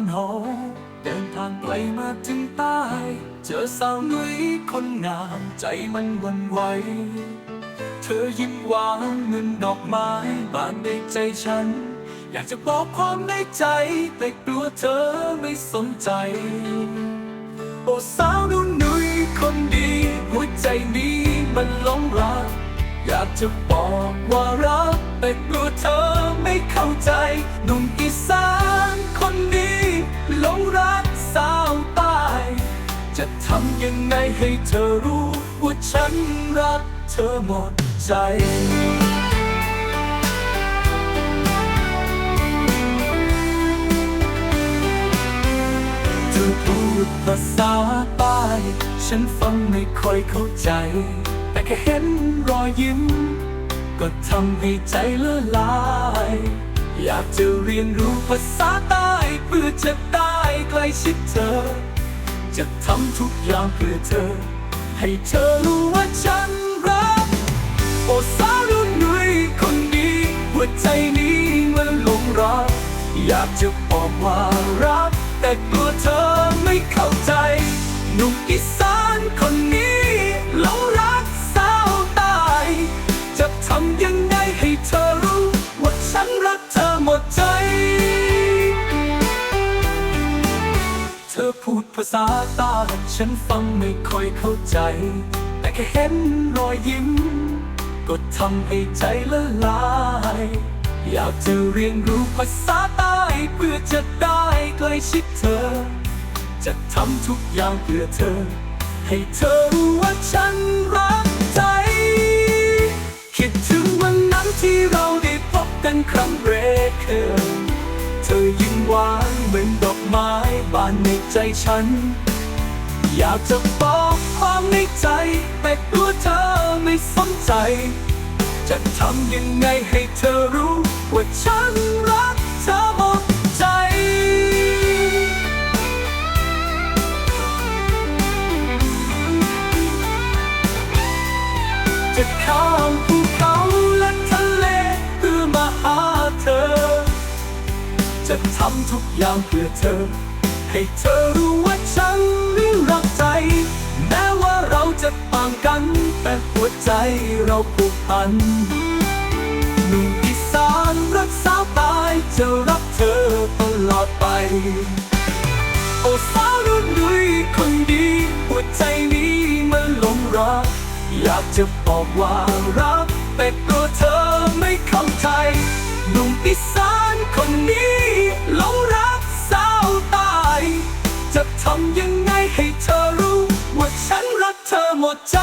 านหอเดินทางไกลมาถึงใต้ เจอสาวนุ้ยคนงามใจมันหวันไหว เธอยิ้มหวานเงินดอกไม้บานในใจฉัน อยากจะบอกความในใจ แต่กลัวเธอไม่สนใจ โอ้สาวนุ่นนุยคนดีหัวใจนี้มันหลงรัก อยากจะบอกว่ารักแต่กลัวเธอ เข้าใจหนุ่มอีสานคนนี้หลงรักสาวใต้ จะทำยังไงให้เธอรู้ว่าฉันรักเธอหมดใจเธอพูดภาษาใต้ฉันฟังไม่ค่อยเข้าใจ แต่แค่เห็นรอยยิ้ม ก็ทำให้ใจละลาย อยากจะเรียนรู้ภาษาใต้เพื่อจะได้ใกล้ชิดเธอ จะทำทุกอย่างเพื่อเธอ ให้เธอรู้ว่าฉันรัก โอสาวรุ่นนุ้ยคนนี้หัวใจนี้มันหลงรัก อยากจะบอกว่ารักาษาต้ฉันฟังไม่ค่อยเข้าใจ แต่แค่เห็นรอยยิ้ม ก็ทำให้ใจละลาย อยากจะเรียนรู้ภาษาใต้เพื่อจะได้ใกล้ชิดเธอ จะทำทุกอย่างเพื่อเธอ ให้เธอรู้ว่าฉันรักใจ คิดถึงวันนั้นที่เราได้พบกันครั้งแรกเคยเธอยิ้มหวานเหมือนดอก บานในใจฉัน อยากจะบอกความในใจ แต่กลัวเธอไม่สนใจ จะทำยังไงให้เธอรู้ว่าฉันรักเธอหมดใจ จะข้ามภูเขาและทะเลเพื่อมาหาเธอ จะทำทุกอย่างเพื่อเธอ ให้เธอรู้ว่าฉันรักใจ แม้ว่าเราจะต่างกัน แต่หัวใจเราผูกพันหนุ่มอีสานรักสาวตายจะรักเธอตลอดไป โอ้สาวรุ่นดุยคนดีหัวใจนี้มันหลงรัก อยากจะบอกว่ารักแต่กลัวเธอไม่เข้าใจหนุ่มอีสาน ทำยังไงให้เธอรู้ ว่าฉันรักเธอหมดใจ